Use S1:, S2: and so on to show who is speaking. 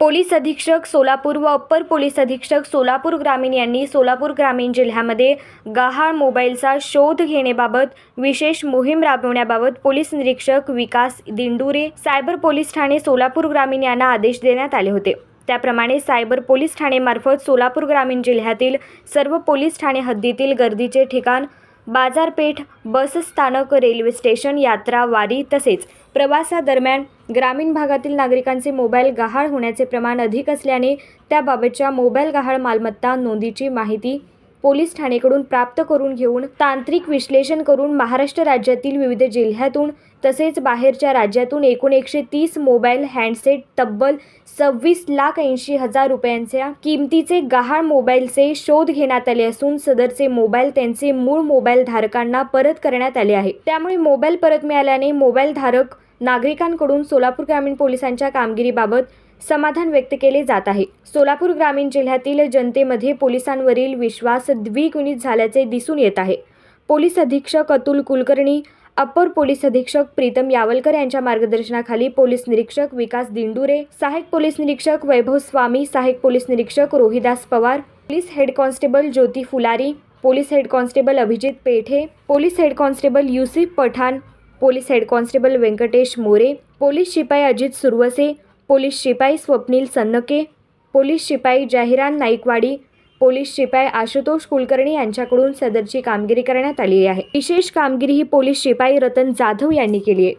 S1: Police अधीक्षक सोलापूर व upper police अधीक्षक सोलापूर ग्रामीण यांनी सोलापूर ग्रामीण जिल्ह्यामध्ये गहाळ मोबाईलचा शोध घेण्याबाबत विशेष मोहीम राबवण्याबाबत पोलीस निरीक्षक विकास दिंडुरे सायबर पोलीस ठाणे सोलापूर ग्रामीण यांना आदेश देण्यात आले होते. त्याप्रमाणे सायबर पोलीस ठाणेमार्फत सोलापूर ग्रामीण जिल्ह्यातील सर्व पोलीस ठाणे हद्दीतील गर्दीचे ठिकाण बाजारपेठ बसस्थानक रेल्वे स्टेशन यात्रा वारी तसेच प्रवासादरम्यान ग्रामीण भागातील नागरिकांचे मोबाईल गहाळ होण्याचे प्रमाण अधिक असल्याने त्याबाबतच्या मोबाईल गहाळ मालमत्ता नोंदीची माहिती पोलीस ठाणेकडून प्राप्त करून घेऊन तांत्रिक विश्लेषण करून महाराष्ट्र राज्यातील विविध जिल्ह्यातून तसेच बाहेरच्या राज्यातून एकूण एकशे तीस मोबाईल हँडसेट तब्बल सव्वीस लाख ऐंशी हजार रुपयांच्या किमतीचे गहाळ मोबाईलचे शोध घेण्यात आले असून सदरचे मोबाईल त्यांचे मूळ मोबाईल धारकांना परत करण्यात आले आहे. त्यामुळे मोबाईल परत मिळाल्याने मोबाईल धारक नागरिकांकडून सोलापूर ग्रामीण पोलिसांच्या कामगिरीबाबत समाधान व्यक्त केले जात आहे. सोलापूर ग्रामीण जिल्ह्यातील जनतेमध्ये पोलिसांवरील विश्वास द्विगुणित झाल्याचे दिसून येत आहे. पोलीस अधीक्षक अतुल कुलकर्णी अपर पोलीस अधीक्षक प्रीतम यावलकर यांच्या मार्गदर्शनाखाली पोलीस निरीक्षक विकास दिंडुरे सहाय्यक पोलीस निरीक्षक वैभव स्वामी सहाय्यक पोलीस निरीक्षक Rohidas Pawar police head constable Jyoti Phulari police head constable Abhijit Pethe police head constable Yusuf Pathan police head constable Venkatesh More police शिपाई अजित सुरवसे पोलीस शिपाई स्वप्नील सन्नके पोलीस शिपाई जाहिरान नाईकवाडी पोलीस शिपाई आशुतोष कुलकर्णी यांच्याकडून सदरची कामगिरी करण्यात आली आहे. विशेष कामगिरी ही पोलीस शिपाई रतन जाधव यांनी केली आहे.